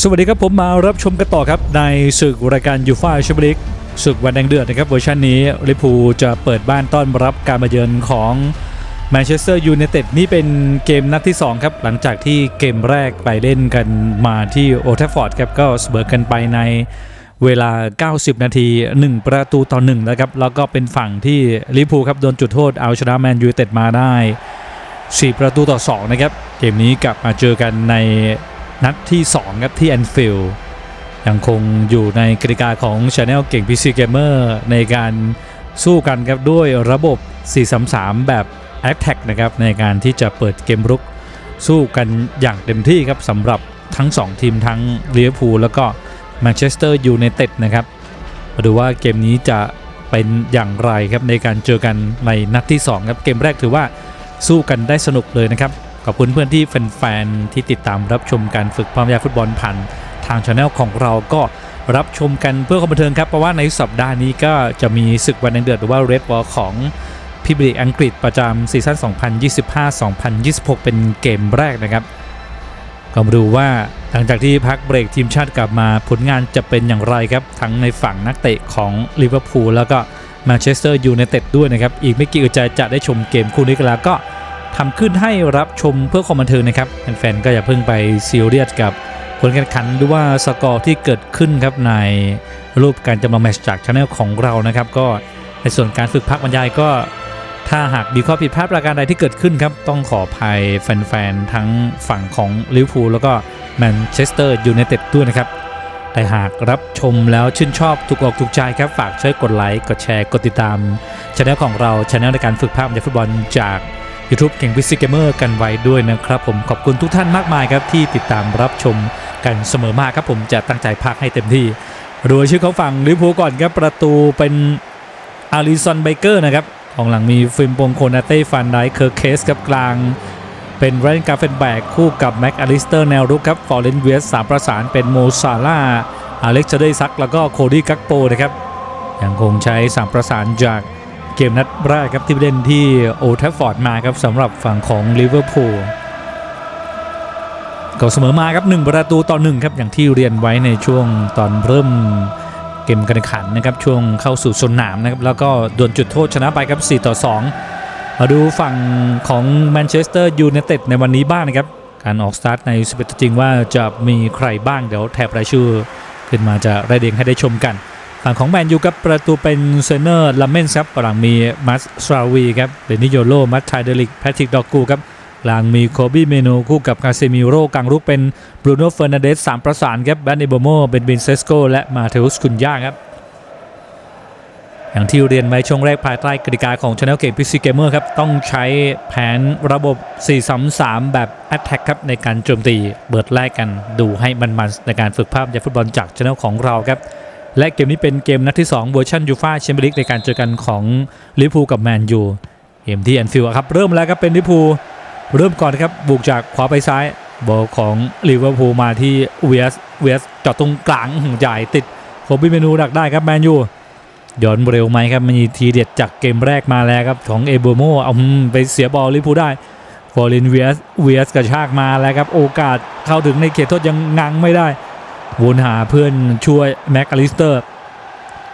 สวัสดีครับผมมารับชมกันต่อครับ ในศึกรายการยูฟ่าแชมเปี้ยนลีกศึกวันแดงเดือดนะครับเวอร์ชันนี้ลิพูจะเปิดบ้านต้อนรับการมาเยือนของแมนเชสเตอร์ยูไนเต็ดนี่เป็นเกมนัดที่ 2 ครับ หลังจากที่เกมแรกไปเล่นกันมาที่โอทัฟฟอร์ดครับ ก็เสมอกันไปในเวลา 90 นาที 1 ประตูต่อ1นะครับ แล้วก็เป็นฝั่งที่ลิพูครับ โดนจุดโทษเอาชนะแมนยูไนเต็ดมาได้ 4 ประตูต่อ 2 นะครับ เกมนี้กลับมาเจอกันใน นัดที่ 2 ครับที่แอนฟิลด์ยังคงอยู่ในกติกาของ Channel เก่ง PC Gamer ในการสู้กันครับด้วยระบบ 433 แบบ a t t a c k นะครับในการที่จะเปิดเกมรุกสู้กันอย่างเต็มที่ครับสำหรับทั้ง 2 ทีมทั้งลิเวอร์พูลแล้วก็แมนเชสเตอร์ยูไนเต็ดนะครับมาดูว่าเกมนี้จะเป็นอย่างไรครับในการเจอกันในนัดที่ 2 ครับ เกมแรกถือว่าสู้กันได้สนุกเลยนะครับ ขอบคุณเพื่อนที่แฟนๆที่ติดตามรับชมการฝึกความยาฟุตบอลผ่านทางช anel ของเราก็รับชมกันเพื่อความบันเทิงครับ เพราะว่าในสัปดาห์นี้ก็จะมีศึกวันแดงเดือดหรือว่า Red Wall ของพิบลีอังกฤษประจำซีซั่น 2025-2026 เป็นเกมแรกนะครับ ก็มาดูว่าหลังจากที่พักเบรกทีมชาติกลับมาผลงานจะเป็นอย่างไรครับ ทั้งในฝั่งนักเตะของลิเวอร์พูลแล้วก็แมนเชสเตอร์ยูไนเต็ดด้วยนะครับ อีกไม่กี่อึดใจจะได้ชมเกมคู่นี้กันแล้วก็ ทำขึ้นให้รับชมเพื่อความบันเทิงนะครับแฟนๆก็อย่าเพิ่งไปซีเรียสกับผลการแข่งขันหรือว่าสกอร์ที่เกิดขึ้นครับในรูปการจำลองแมตช์จากช anel ของเรานะครับ ก็ในส่วนการฝึกพักบรรยายก็ ถ้าหากมีข้อผิดพลาดประการใดที่เกิดขึ้นครับ ต้องขออภัยแฟนๆทั้งฝั่งของลิเวอร์พูลแล้วก็แมนเชสเตอร์ยูไนเต็ดด้วยนะครับแต่หากรับชมแล้วชื่นชอบถูกอกถูกใจครับ ฝากช่วยกดไลค์กดแชร์กดติดตามช anel ของเราช anel ในการฝึกภาพในฟุตบอลจาก YouTube เก่งวิสิเกมเมอร์กันไว้ด้วยนะครับผมขอบคุณทุกท่านมากมายครับที่ติดตามรับชมกันเสมอมาครับผมจะตั้งใจพากให้เต็มที่รวยชื่อของฝั่งลิเวอร์พูลก่อนครับประตูเป็นอาริสันไบเกอร์นะครับของหลังมีฟิล์มปงโคนาเต้ฟันไดเคอร์เคสกับกลางเป็นไรนกาเฟนแบกคู่กับแม็กอลิสเตอร์แนวรุกครับฟอร์เรนเวสสามประสานเป็นโมซาร่าอเล็กซาเดซัก แล้วก็โคดี้กักโปนะครับยังคงใช้สามประสานจาก เกมนัดแรกครับที่เล่นที่โอทัฟฟอร์ดมาครับสำหรับฝั่งของลิเวอร์พูลก็เสมอมาครับ 1 ประตูต่อ1ครับอย่างที่เรียนไว้ในช่วงตอนเริ่มเกมการแข่งขันนะครับช่วงเข้าสู่สนามนะครับแล้วก็ดวลจุดโทษชนะไปครับ 4 ต่อ 2 มาดูฝั่งของแมนเชสเตอร์ยูไนเต็ดในวันนี้บ้างนะครับ การออกสตาร์ทใน11ตัวจริงว่าจะมีใครบ้างเดี๋ยวแถบรายชื่อ ขึ้นมาจะรายเรียงให้ได้ชมกัน ฝั่งของแมนยูครับประตูเป็นเซเนอร์ลัมเมนครับหลังมีมัสสราวีครับเดนิโยโลมัตไทเดลิกแพทริกดอกูครับหลังมีโคบี้เมโนคู่กับคาเซมิโร่กลางรุกเป็นบรูโน่เฟอร์นันเดสสามประสานครับแบนเนโบโมเป็นบินเซสโกและมาเทอุสคุนย่าครับอย่างที่เรียนไว้ช่วงแรกภายใต้กติกาของ Channel Game PC Gamer ครับต้องใช้แผนระบบ 433 แบบ Attack ครับในการโจมตีเบิดแรกกันดูให้มันๆในการฝึกภาพจาฟุตบอลจาก Channel ของเราครับ และเกมนี้เป็นเกมนัดที่2เวอร์ชันยูฟาแชมเปี้ยนลีกในการเจอกันของลิเวอร์พูลกับแมนยูเกมที่แอนฟิลด์ครับ เริ่มแล้วครับเป็นลิเวอร์พูลเริ่มก่อนครับบุกจากขวาไปซ้ายบอลของลิเวอร์พูลมาที่เวสเวสจอดตรงกลางใหญ่ติดโคบิเมนูดักได้ครับแมนยูย้อนเร็วไหมครับมีทีเด็ดจากเกมแรกมาแล้วครับของเอโบอร์โมเอาไปเสียบอลลิพูลได้ฟอร์ลินเวียสเวียสกระชากมาแล้วครับโอกาสเข้าถึงในเขตโทษยังงังไม่ได้ วนหาเพื่อนช่วยแม็กอลิสเตอร์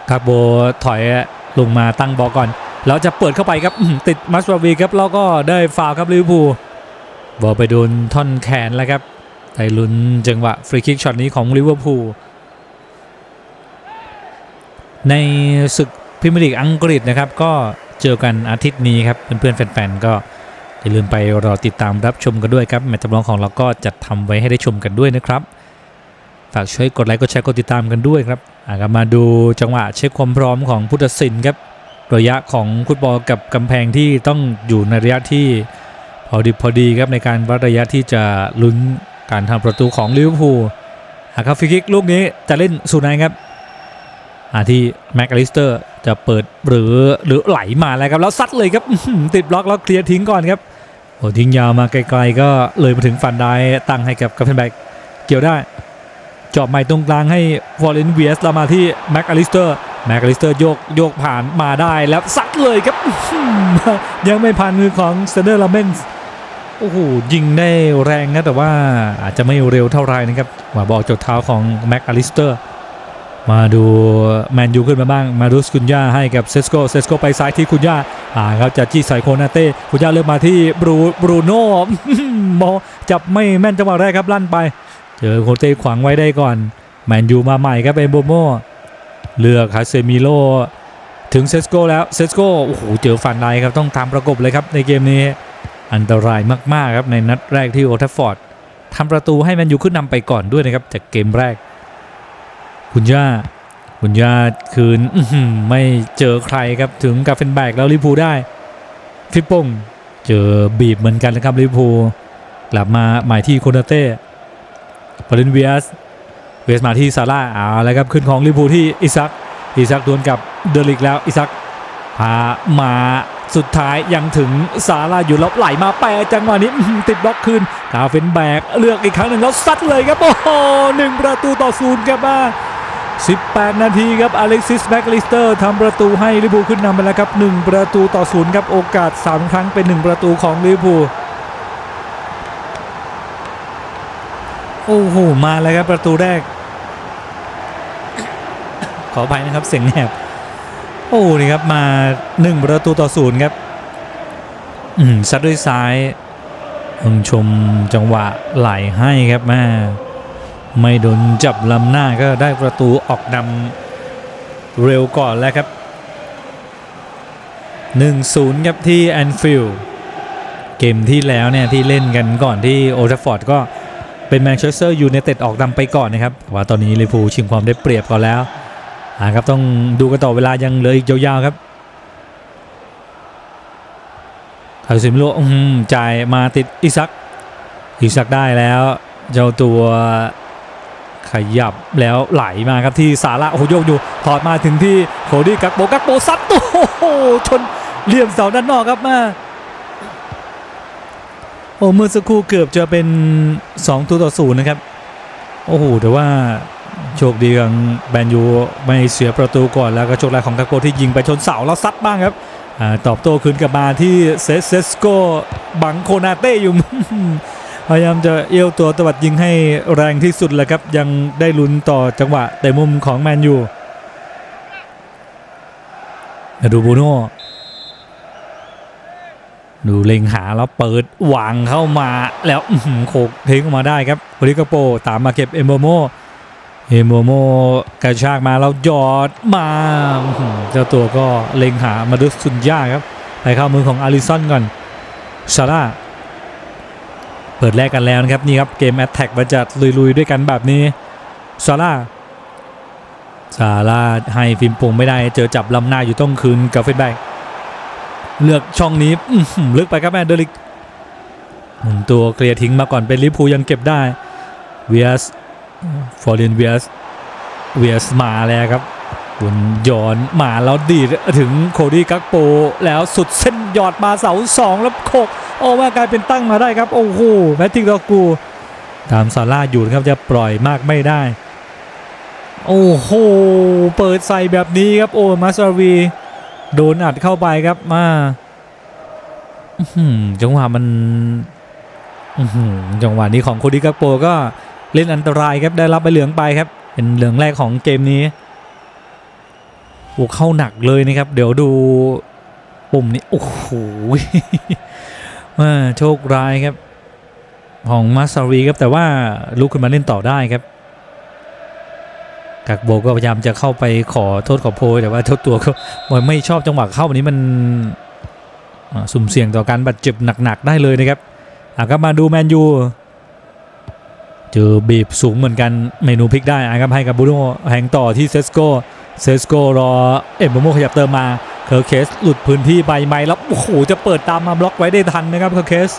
คาโบถอยลงมาตั้งบอลก่อน แล้วจะเปิดเข้าไปครับติดมัสวาวีครับแล้วก็ได้ฟาวครับลิเวอร์พูลบอลไปโดนท่อนแขนแล้วครับไทลุนจังหวะฟรีคิกช็อตนี้ของลิเวอร์พูลในศึกพรีเมียร์ลีกอังกฤษนะครับ ก็เจอกันอาทิตย์นี้ครับ เพื่อนๆแฟนๆก็อย่าลืมไปรอติดตามรับชมกันด้วยครับแมตช์จำลองของเราก็จัดทำไว้ให้ได้ชมกันด้วยนะครับ ฝากช่วยกดไลค์กดแชร์กดติดตามกันด้วยครับอะครับมาดูจังหวะเช็คความพร้อมของผู้ตัดสินครับระยะของฟุตบอลกับกำแพงที่ต้องอยู่ในระยะที่พอดีพอดีครับในการวัดระยะที่จะลุ้นการทำประตูของลิเวอร์พูลอะครับฟรีคิกลูกนี้จะเล่นสู่ไหนครับอาที่แม็กอลิสเตอร์จะเปิดหรือหรือไหลมาแล้วครับแล้วซัดเลยครับติดบล็อกแล้วเคลียร์ทิ้งก่อนครับโอ้ทิ้งยาวมาไกลๆก็เลยมาถึงฟันได้ตั้งให้กับกัฟเฟนแบกเกี่ยวได้ จาะใหม่ตรงกลางให้ฟอร์เรนเวียสแล้วมาที่แม็กอลิสเตอร์แม็กอลิสเตอร์โยกโยกผ่านมาได้แล้วซัดเลยครับ ยังไม่ผ่านมือของเซเดอร์ลาเมนส์โอ้โหยิงได้แรงนะแต่ว่าอาจจะไม่เร็วเท่าไรนะครับมาบอกจดเท้าของแม็กอลิสเตอร์มาดูแมนยูขึ้นมาบ้าง มาดูสคุนย่าให้กับเซสโกเซสโกไปซ้ายที่คุณย่าอ่าครับจะจี้ใส่โคนาเต้คุณย่าเลือกมาที่บรูบรูโน่บอจับไม่แม่นจังหวะแรกครับลั่นไป เจอโคเต้ขวางไว้ได้ก่อนแมนยูมาใหม่ครับเอโบโมเลือกคาเซมิโลถึงเซสโกแล้วเซสโกโอ้โหเจอฟันไดครับต้องตามประกบเลยครับในเกมนี้อันตรายมาก ๆ ครับในนัดแรกที่โอทัฟฟอร์ดทำประตูให้แมนยูขึ้นนำไปก่อนด้วยนะครับจากเกมแรก คุณย่าคุณย่าคืนไม่เจอใครครับถึงกาเฟนแบกแล้วลิพูได้ฟิปปงเจอบีบเหมือนกันนะครับลิพูกลับมาหมายที่โคนาเต้ พอลินเวียสเวสมาที่ซาร่าเอาแล้วครับขึ้นของลิเวอร์พูลที่อิซักอิซักดวลกับเดลิกแล้วอิซักพามาสุดท้ายยังถึงซาร่าอยู่แล้วไหลมาแปรจังหวะนี้ติดบล็อกคืนกาเฟนแบกเลือกอีกครั้งหนึ่งแล้วซัดเลยครับโอ้โหหนึ่งประตูต่อศูนย์ครับมา18 นาทีครับอเล็กซิสแบ็กลิสเตอร์ทำประตูให้ลิเวอร์พูลขึ้นนำไปแล้วครับ 1 ประตูต่อศูนย์ครับโอกาส 3 ครั้งเป็น 1 ประตูของลิเวอร์พูล โอ้โห มาแล้วครับประตูแรก ขออภัยนะครับเสียงแหบโอ้นี่ครับมา1ประตูต่อศูนย์ครับ อืมซัดด้วยซ้ายเพิ่งชมจังหวะไหลให้ครับแม่ไม่โดนจับลำหน้าก็ได้ประตูออกนำเร็วก่อนแล้วครับ 1-0 ครับที่แอนฟิลด์เกมที่แล้วเนี่ยที่เล่นกันก่อนที่โอทัฟฟอร์ดก็ เป็นแมนเชสเตอร์ยูไนเต็ดออกนำไปก่อนนะครับว่าตอนนี้ลิเวอร์พูลชิงความได้เปรียบก่อนแล้วอ่าครับต้องดูกันต่อเวลายังเหลืออีกยาวๆครับคาซิมิโลจ่ายมาติดอิซักอิซักได้แล้ว เจ้าตัวขยับแล้วไหลมาครับที่สาระโอ้โหโยกอยู่ถอดมาถึงที่โคดี้กักโบกักโบซัดโอ้โหชนเหลี่ยมเสาด้านนอกครับมา อ้เมื่อสักครู่เกือบจะเป็น 2 ตัวต่อศูนย์นะครับ โอ้โหแต่ว่าโชคดีของแบนยูไม่เสียประตูก่อนแล้วก็โชคร้ายของกาโกที่ยิงไปชนเสาแล้วซัดบ้างครับอตอบโต้คืนกลับมาที่เซสเซสโกบังโคนาเต้อยู่พยายามจะเอี้ยวตัวตวัดยิงให้แรงที่สุดแหละครับยังได้ลุ้นต่อจังหวะแต่มุมของแมนยูดูบูโน่ ดูเล็งหาแล้วเปิดวางเข้ามาแล้วโขกทิ้งออกมาได้ครับโอริกาโปตามมาเก็บเอมโบโมเอมโมโมกระชากมาแล้วยอดมาเจ้าตัวก็เล็งหามาดุสุนยาครับไปเข้ามือของอาริสันก่อนซาร่าเปิดแรกกันแล้วนะครับนี่ครับเกมแอตแทกมาจัดลุยๆด้วยกันแบบนี้ซาร่าซาร่าให้ฟิมปงไม่ได้เจอจับลำหน้าอยู่ต้องคืนกับเฟนแบก เลือกช่องนี้ลึกไปครับแมนเดลิกหมุนตัวเคลียร์ทิ้งมาก่อนเป็นลิเวอร์พูยังเก็บได้เวียสฟอร์เรนเวียสเวียสมาแล้วครับคุณย้อนมาแล้วดีถึงโคดี้กักโป แล้วสุดเส้นหยอดมาเสาสองแล้วโคกโอ้มากลายเป็นตั้งมาได้ครับ โอ้โหแมตติกดอกูตามซาร่าอยู่ครับจะปล่อยมากไม่ได้ โอ้โห เปิดใส่แบบนี้ครับโอ้มาซาวี โดนอัดเข้าไปครับมาจังหวะมันจังหวะนี้ของโคดี้กักโปก็เล่นอันตรายครับได้รับใบเหลืองไปครับ เป็นเหลืองแรกของเกมนี้โอ้เข้าหนักเลยนะครับ เดี๋ยวดูปุ่มนี้โอ้โหว่าโชคร้ายครับ ของมาซารีครับแต่ว่าลุกขึ้นมาเล่นต่อได้ครับ กักโบก็พยายามจะเข้าไปขอโทษขอโพยแต่ว่าเจ้าตัวก็ไม่ชอบจังหวะเข้าวันนี้มันสุ่มเสี่ยงต่อการบาดเจ็บหนักๆได้เลยนะครับอะก็มาดูแมนยูเจอบีบสูงเหมือนกันเมนูพลิกได้อะครับให้กับบูโน่แหงต่อที่เซสโกเซสโกรอเอ็มโบโมขยับเติมมาเคอร์เคสหลุดพื้นที่ใบไม้แล้วโอ้โหจะเปิดตามมาบล็อกไว้ได้ทันนะครับเคอร์เคส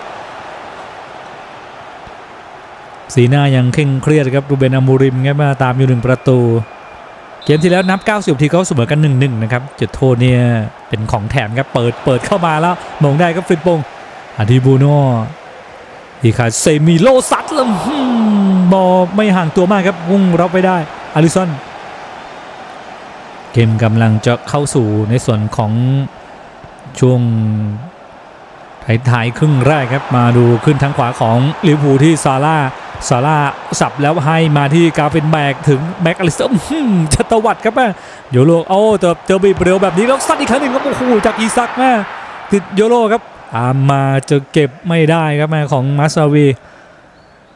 สีหน้ายังเคร่งเครียดครับรูเบนอามูริมครับมาตามอยู่หนึ่งประตู เกมที่แล้วนับ 90 ทีเขาเสมอกัน 1-1 นะครับจุดโทษเนี่ยเป็นของแถมครับเปิดเปิดเข้ามาแล้วมงได้ครับฟริปปงอาทิบูโน่ดีคาเซมิโลซัดแล้วบอลไม่ห่างตัวมากครับพุ่งรับไปได้อาริสันเกมกำลังจะเข้าสู่ในส่วนของช่วงท้ายๆครึ่งแรกครับมาดูขึ้นทางขวาของลิเวอร์พูลที่ซาร่า ซาร่าสับแล้วให้มาที่กาเฟนแบกถึงแม็กอลิสเตอร์หือจะตวัดครับแม่โยโรโอ้เจอเจอบีบเร็วแบบนี้แล้วซัดอีกครั้งหนึ่งครับโอ้โหจากอีซักแม่ติดโยโรครับตามมาจะเก็บไม่ได้ครับแม่ของมาซาวี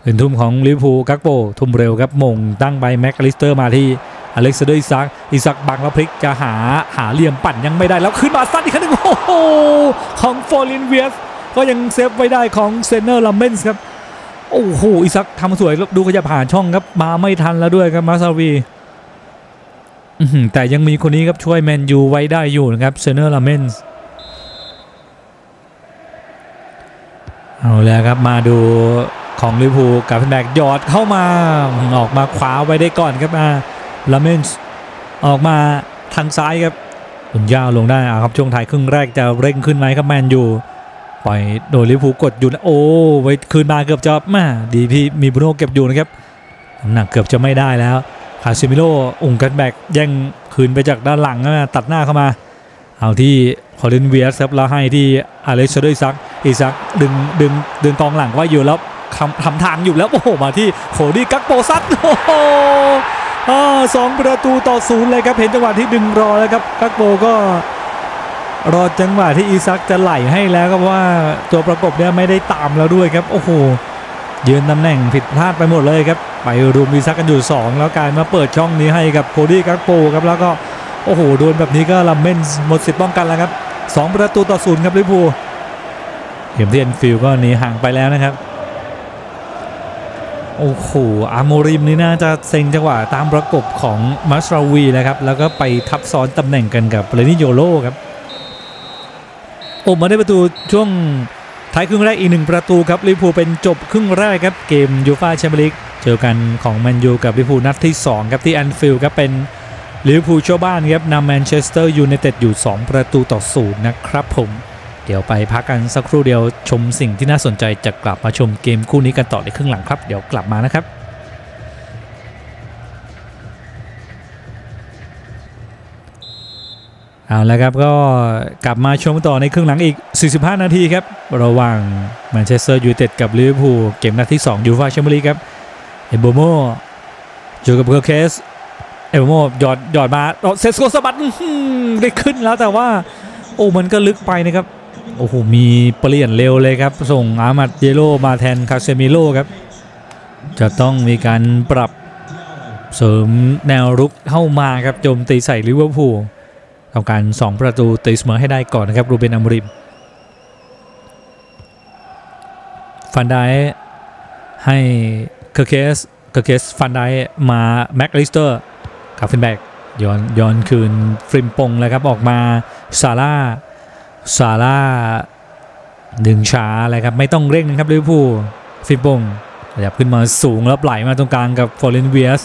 เป็นทุ่มของลิเวอร์พูลกักโปทุ่มเร็วครับมงตั้งไปแม็กอลิสเตอร์มาที่อเล็กซานเดอร์อิซักอิซักบังแล้วพลิกจะหาหาเหลี่ยมปั่นยังไม่ได้แล้วขึ้นมาซัดอีกครั้งหนึ่งโอ้โหของฟอร์ลินเวียสก็ยังเซฟไว้ได้ของเซนเนอร์ลัมเบนส์ครับ โอ้โหอิซักทำสวยแล้วดูขยับผ่านช่องครับมาไม่ทันแล้วด้วยครับมาซาวีแต่ยังมีคนนี้ครับช่วยแมนยูไว้ได้อยู่นะครับเซเนอร์ลัมเบนส์เอาแล้วครับมาดูของลิเวอร์พูลกับแบกหยอดเข้ามาออกมาขวาไว้ได้ก่อนครับมาลัมเบนส์ออกมาทางซ้ายครับคุณย่าวลงได้อะครับช่วงท้ายครึ่งแรกจะเร่งขึ้นไหมครับแมนยู ปล่อยโดยลิเวอร์พูกดอยู่นะโอ้ไว้คืนมาเกือบจะมาดีพี่มีบรูโน่เก็บอยู่นะครับน้ำหนักเกือบจะไม่ได้แล้วคาซิมิโลอุ่งกันแบกแย่งคืนไปจากด้านหลังนะตัดหน้าเข้ามา เอาที่คอลินเวียสครับแล้วให้ที่อเล็กซานเดอร์อิซักอิซักดึงดึงดึงกองหลังไว้อยู่แล้วทำทำทางอยู่แล้วโอ้โหมาที่โคดี้กักโปซัดโอ้โหสองประตูต่อศูนย์เลยครับเห็นจังหวะที่ดึงรอแล้วครับกักโปก็ รอจังหวะที่อีซักจะไหลให้แล้วครับว่าตัวประกบเนี่ยไม่ได้ตามแล้วด้วยครับโอ้โหยืนตำแหน่งผิดพลาดไปหมดเลยครับ ไปรุมอีซักกันอยู่ 2 แล้วกายมาเปิดช่องนี้ให้กับโคดี้กักโปครับแล้วก็โอ้โหโดนแบบนี้ก็ลัมเมนหมดสิทธิ์ป้องกันแล้วครับ 2 ประตูต่อศูนย์ครับลิเวอร์พูลเกมที่แอนฟิลก็หนีห่างไปแล้วนะครับโอ้โหอาโมริมนี่น่าจะเซ็งจังหวะตามประกบของมัสราวีนะครับแล้วก็ไปทับซ้อนตำแหน่งกันกับเรนิโยโลครับ อ้มาได้ประตูช่วงท้ายครึ่งแรกอีกหนึ่งประตูครับลิเวอร์พูลเป็นจบครึ่งแรกครับเกมยูฟาแชมเปี้ยนลีกเจอกันของแมนยูกับลิเวอร์พูลนัดที่2ครับที่แอนฟิลด์ครับเป็นลิเวอร์พูลเจ้าบ้านครับนำแมนเชสเตอร์ยูไนเต็ดอยู่ 2 ประตูต่อศูนย์นะครับผม เดี๋ยวไปพักกันสักครู่เดียวชมสิ่งที่น่าสนใจจะกลับมาชมเกมคู่นี้กันต่อในครึ่งหลังครับ เดี๋ยวกลับมานะครับ เอาละครับก็กลับมาชมต่อในครึ่งหลังอีก 45 นาทีครับ ระหว่างแมนเชสเตอร์ยูไนเต็ดกับลิเวอร์พูลเกมนัดที่2ยูฟ่าแชมเปี้ยนลีกครับเอโบโมเจอกับเคอร์เคสเอโบโมหยอดหยอดมาเซสโกสะบัดได้ขึ้นแล้วแต่ว่า โอ้มันก็ลึกไปนะครับ โอ้โห มีเปลี่ยนเร็วเลยครับ ส่งอามัดเยโรมาแทนคาเซมิโลครับ จะต้องมีการปรับเสริมแนวรุกเข้ามาครับโจมตีใส่ลิเวอร์พูล ทำการ 2 ประตูตีเสมอให้ได้ก่อนนะครับรูเบนอัมริมฟันไดให้เคอร์เคสเคอร์เคสฟันไดมาแม็กลิสเตอร์กาฟินแบกย้อนย้อนคืนฟริมปงเลยครับออกมาซาร่าซาร่าดึงช้าเลยครับไม่ต้องเร่งนะครับลิเวอร์พูลฟิมปงขยับขึ้นมาสูงแล้วไหลมาตรงกลางกับฟอร์เรนเวียส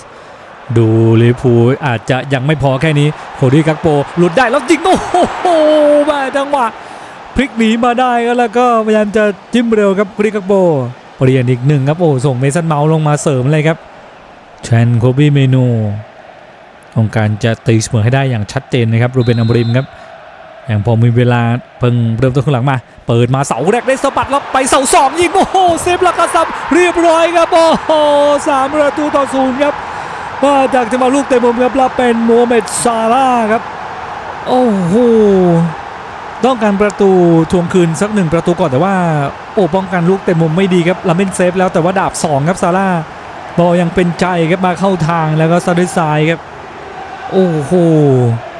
ดูลิพูอาจจะยังไม่พอแค่นี้โคดี้กักโปหลุดได้แล้วยิงโอ้โหมาจังหวะพลิกหนีมาได้แล้วก็พยายามจะจิ้มเร็วครับโคดี้กักโปเปลี่ยนอีกหนึ่งครับโอ้ส่งเมสันเมาส์ลงมาเสริมเลยครับแชนโคบี้เมนูต้องการจะตีเสมอให้ได้อย่างชัดเจนนะครับรูเบนอัมบริมครับอย่างพอมีเวลาเพิ่งเริ่มต้นข้างหลังมา เปิดมาเสาแรกได้สะบัดแล้วไปเสาสองยิงโอ้โหเซฟล้วก็ซับเรียบร้อยครับโอ้โหสามประตูต่อศูนย์ครับ มาจากจังหวะลูกเตะมุมครับแล้วเป็นโมเมดซาร่าครับโอ้โหต้องการประตูทวงคืนสักหนึ่งประตูก่อนแต่ว่าโอ้ป้องกันลูกเตะมุมไม่ดีครับลาเมนเซฟแล้วแต่ว่าดาบ 2 ครับซาร่าบอลยังเป็นใจครับมาเข้าทางแล้วก็ซาดิซายครับ โอ้โห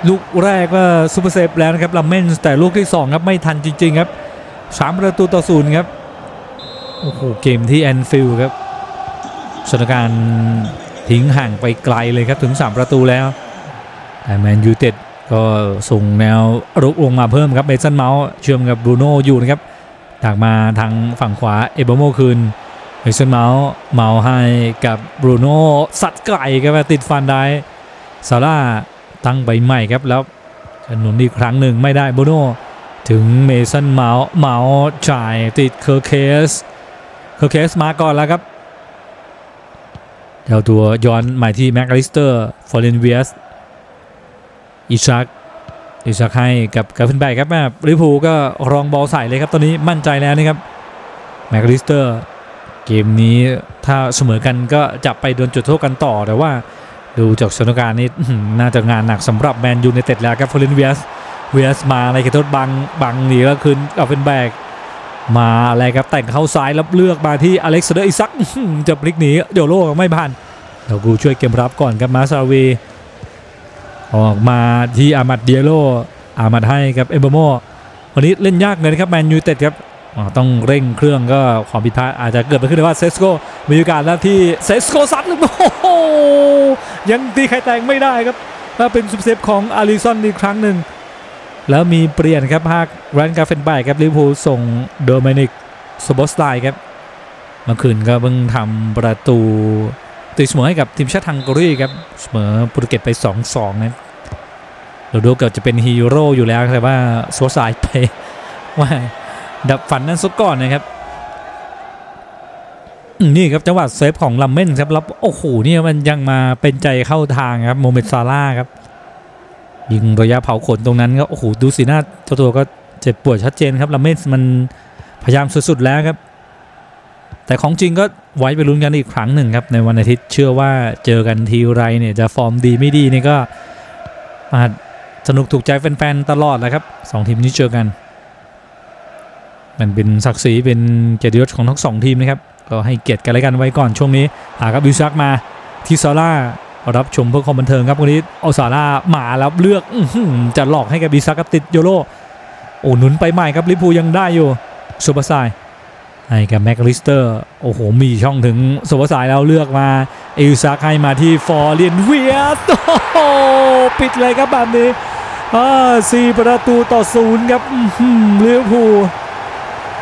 ลูกแรกก็ซูเปอร์เซฟแล้วนะครับลาเมนแต่ลูกที่ 2 ครับไม่ทันจริง ๆ ครับสามประตูต่อศูนย์ครับโอ้โหเกมที่แอนฟิลด์ครับสถานการณ์ ทิ้งห่างไปไกลเลยครับถึง 3 ประตูแล้วแต่แมนยูเต็ดก็ส่งแนวรุกลงมาเพิ่มครับเมสันเมาส์เชื่อมกับบรูโน่อยู่นะครับถักมาทางฝั่งขวาเอเบโมคืนเมสันเมาส์เมาให้กับบรูโน่สัดไกลครับติดฟันได้ซาร่าตั้งใบใหม่ครับแล้วจะหนุนอีกครั้งหนึ่งไม่ได้บรูโน่ถึงเมสันเมาส์เมาส์จ่ายติดเคอร์เคสเคอร์เคสมาก่อนแล้วครับ เจ้าตัวย้อนมาที่แม็กอลิสเตอร์ฟอร์เรนเวียสอิชักอิซักให้กับกาฟินแบกครับแม่ลิเวอร์พูก็รองบอลใส่เลยครับ ตอนนี้มั่นใจแล้วนะครับแม็กลิสเตอร์เกมนี้ถ้าเสมอกันก็จะไปโดนจุดโทษกันต่อแต่ว่าดูจากสถานการณ์นี้น่าจะงานหนักสำหรับแมนยูในเต็ดแล้วครับฟลินเวียสเวียสมาในเขตโทษบังบังหนีแล้วคืนกาฟินแบก มาอะไรครับแต่งเข้าซ้ายแล้วเลือกมาที่อเล็กซานเดอร์อิซักจะพลิกหนีเดี๋ยวโลกไม่ผ่านเดี๋ยวกูช่วยเกมรับก่อนครับมาซาวีออกมาที่อามัดเดียโลอามัดให้กับเอเบโมวันนี้เล่นยากเลยนะครับแมนยูเต็ดครับต้องเร่งเครื่องก็ความผิดพลาดอาจจะเกิดไปขึ้นได้ว่าเซสโกมีโอกาสแล้วที่เซสโกซัดหรือเปล่ายังตีไข่แตงไม่ได้ครับถ้าเป็นซุปเซฟของอาริสันอีกครั้งหนึ่ง แล้วมีเปลี่ยนครับภาคแรนกาเฟนไบครับลิเวอร์พูลส่งโดมินิกสโบสไลครับเมื่อคืนก็เพิ่งทำประตูตีเสมอให้กับทีมชาติฮังการีครับเสมอโปรตุเกสไป 2-2นะเราดูเกือบจะเป็นฮีโร่อยู่แล้วแต่ว่าโซสายไปว่าดับฝันนั้นซะก่อนนะครับนี่ครับจังหวะเซฟของลัมเมนครับแล้วโอ้โหนี่มันยังมาเป็นใจเข้าทางครับโมเมดซาร่าครับ ยิงระยะเผาขนตรงนั้นก็โอ้โหดูสีหน้าเจ้าตัวก็เจ็บปวดชัดเจนครับลัมเมนมันพยายามสุดๆแล้วครับ แต่ของจริงก็ไว้ไปลุ้นกันอีกครั้งหนึ่งครับ ในวันอาทิตย์เชื่อว่าเจอกันทีไรเนี่ยจะฟอร์มดีไม่ดีนี่ก็อาจสนุกถูกใจแฟนๆตลอดแหละครับสองทีมนี้เจอกัน มันเป็นศักดิ์ศรีเป็นเกียรติยศของทั้งสองทีมนะครับก็ให้เกียรติกันและกันไว้ก่อนช่วงนี้อาครับบิซักมาที่ซาร่า รับชมเพื่อความบันเทิงครับวันนี้เอาซาร่ามาแล้วเลือกอจะหลอกให้กับบิซักกับติดโยโรโอ้หนุนไปใหม่ครับลิพูยังได้อยู่ซูเปอร์ไซด์ให้กับแม็กลิสเตอร์โอ้โหมีช่องถึงซูเปอร์ไซด์แล้วเลือกมาเอลซักให้มาที่ฟอร์เรียนเวียสโอ้โหปิดเลยครับแบบนี้สี่ประตูต่อศูนย์ครับลิเวอร์พูล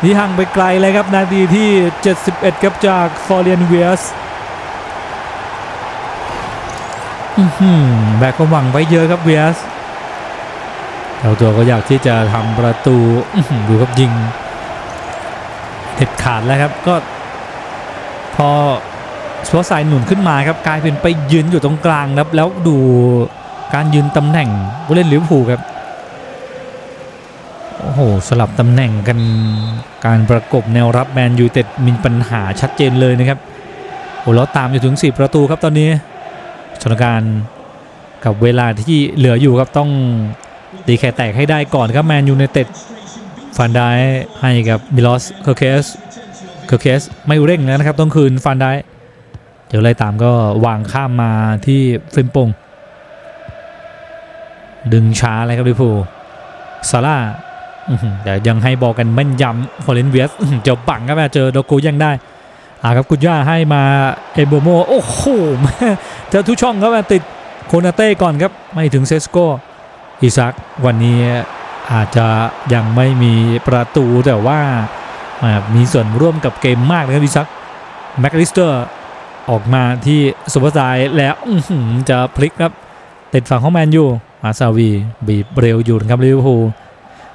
นี่ห่างไปไกลเลยครับนาทีที่ 71ครับจากฟอร์เรียนเวียส แบกก็หวังไว้เยอะครับเวียสเจ้าตัวก็อยากที่จะทำประตูดูครับยิงเด็ดขาดแล้วครับก็ พอสปอร์ตไซน์หนุนขึ้นมาครับกลายเป็นไปยืนอยู่ตรงกลางครับ แล้วดูการยืนตำแหน่งผู้เล่นลิเวอร์พูลครับโอ้โหสลับตำแหน่งกันการประกบแนวรับแมนยูเต็ดมีปัญหาชัดเจนเลยนะครับโอ้แล้วตามอยู่ถึง 4 ประตูครับตอนนี้ สถานการณ์กับเวลาที่เหลืออยู่ครับต้องตีแค่แตกให้ได้ก่อนครับแมนยูในเต็ดฟันได้ให้กับมิลอสเคอร์เคสเคอร์เคสไม่เร่งแล้วนะครับต้องคืนฟันได้เดี๋ยวไล่ตามก็วางข้ามมาที่ฟริมปงดึงช้าเลยครับลิพูซาร่าแต่ยังให้บอกกันแม่นยำฟอร์เรนเวียสเจะบังครับแม่เจอโดกูยังได้ อ่าครับกุญย่าให้มาเอโบโมโอ้โหแม่เจอทุกช่องครับติดโคนาเต้ก่อนครับ ไม่ถึงเซสโกอิซักวันนี้อาจจะยังไม่มีประตูแต่ว่ามีส่วนร่วมกับเกมมากเลยครับอิซักแม็กลิสเตอร์ออกมาที่สุภาษายแล้วจะพลิกครับ ติดฝั่งของแมนยูมาซาวีบีบเร็วอยู่นะครับลิเวอร์พูล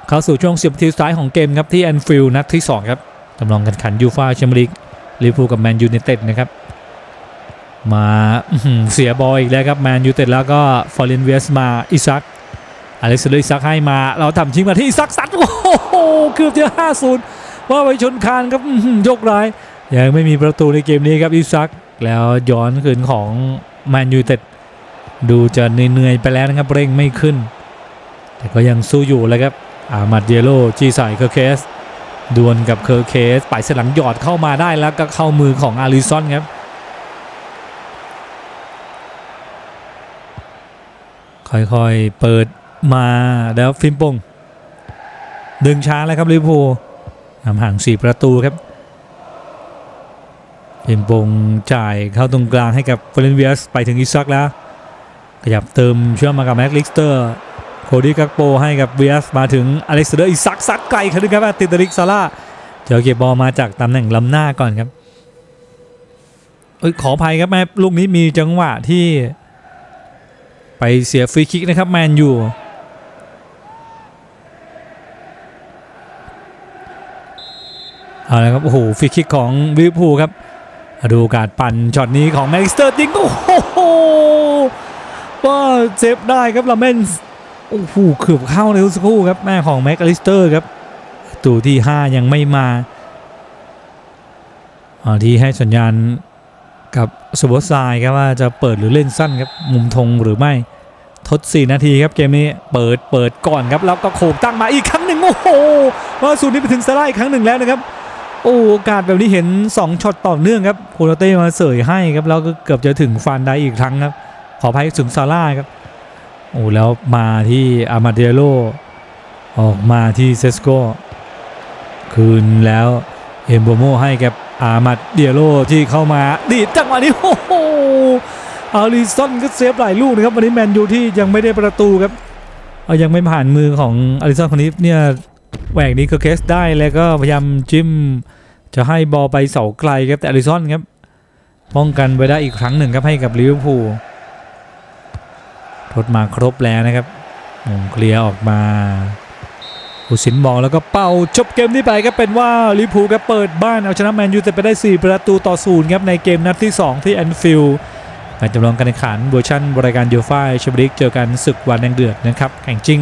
เข้าสู่ช่วง 10นาทีสุดท้ายของเกมครับที่แอนฟิลด์นัดที่ 2 ครับจำลองกันขันยูฟาแชมเปี้ยนลีก ลิเวอร์พูลกับแมนยู i นเต็ดนะครับ มาเสียบอลอีกแล้วครับแมนยูเต็ดแล้วก็ฟอร์เรนเวียสมาอิซักอเล็กซ์เลอิซักให้มาเราทำชิงมาที่อิซักซัดโอ้โหเกือบจะ5-0ว่าไปชนคานครับยกร้ายยังไม่มีประตูในเกมนี้ครับอิซักแล้วย้อนคืนของแมนยูเต็ดดูจะเหนื่อยๆไปแล้วนะครับเร่งไม่ขึ้น แต่ก็ยังสู้อยู่เลยครับอามาดเยโลจีใส่เคอร์เคส ดวลกับเคอร์เคสไปสลังหยอดเข้ามาได้แล้วก็เข้ามือของอาริซอนครับ ค่อยๆ เปิดมาแล้วฟิมปง ดึงช้าแล้วครับลิเวอร์พูลนำห่าง4ประตูครับฟิมปงจ่ายเข้าตรงกลางให้กับเฟรนเวียสไปถึงอิซักแล้ว ขยับเติมเชื่อมมากับแม็กลิสเตอร์ โคดี้กักโปให้กับเวียสมาถึงอเล็กซานเดอร์อิซักซัดไกลครับครับติดตริกซาร่าเจอเก็บบอลมาจากตำแหน่งลำหน้าก่อนครับเอ้ยขออภัยครับแม่ลูกนี้มีจังหวะที่ ไปเสียฟรีคิกนะครับแมนยูเอาละครับโอ้โหฟรีคิกของลิเวอร์พูลครับดูกาสปั่นช็อตนี้ของแม็กสเตอร์ยิงโอ้โหว่าเซฟได้ครับลาเมนส์ โอ้โหเกือบเข้าเลยสักครู่ครับแม่ของแม็กอลิสเตอร์ครับประตูที่ 5 ยังไม่มาอาที่ให้สัญญาณกับสโบซายครับว่าจะเปิดหรือเล่นสั้นครับมุมธงหรือไม่ทด 4 นาทีครับเกมนี้เปิดเปิดก่อนครับแล้วก็โขกตั้งมาอีกครั้งหนึ่งโอ้โหว่าสูนนี้ไปถึงซาร่าอีกครั้งหนึ่งแล้วนะครับโอ้โอกาสแบบนี้เห็น 2ช็อตต่อเนื่องครับโคโรเต้มาเสยให้ครับแล้วก็เกือบจะถึงฟานไดอีกครั้งครับขออภัยถึงซาร่าครับ โอ้แล้วมาที่อามาเดโลออกมาที่เซสโกคืนแล้วเอมโบโมให้กับอามาเดียโลที่เข้ามาดีดจังหวะนี้โอ้โหอาริสันก็เซฟหลายลูกนะครับวันนี้แมนยูที่ยังไม่ได้ประตูครับเอายังไม่ผ่านมือของอาริสันคนนี้เนี่ยแหวกนี้ก็เคสได้แล้วก็พยายามจิ้มจะให้บอลไปเสาไกลครับแต่อาริสันครับป้องกันไว้ได้อีกครั้งหนึ่งครับให้กับลิเวอร์พูล รถมาครบแล้วนะครับมงเคลียร์ออกมาอุสินมองแล้วก็เป่าจบเกมนี้ไปก็เป็นว่าลิเวอร์พูก็เปิดบ้านเอาชนะแมนยูแต่ไปได้ 4 ประตูต่อศูนย์ครับในเกมนัดที่ 2 ที่แอนฟิลด์การจำลองการแข่งขันเวอร์ชันบริการยูฟ่าแชมเปี้ยนลีกเจอกันศึกวันแดงเดือดนะครับแข่งจริง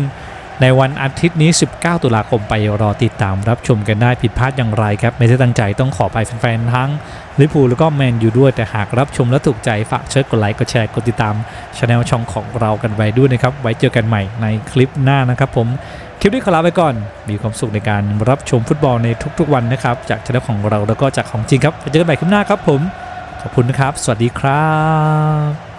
ในวันอาทิตย์นี้ 19 ตุลาคมไปรอติดตามรับชมกันได้ผิดพลาดอย่างไรครับ ไม่ได้ตั้งใจต้องขอไปแฟนๆทั้งลิพูแล้วก็แมนยูด้วยแต่หากรับชมและถูกใจ ฝากเชิญกดไลค์กดแชร์กดติดตามช anel ช่องของเรากันไว้ด้วยนะครับ ไว้เจอกันใหม่ในคลิปหน้านะครับผม คลิปนี้ขอลาไปก่อน มีความสุขในการรับชมฟุตบอลในทุกๆวันนะครับ จากช anel ของเราแล้วก็จากของจริงครับไว้เจอกันใหม่คลิปหน้าครับผม ขอบคุณนะครับ สวัสดีครับ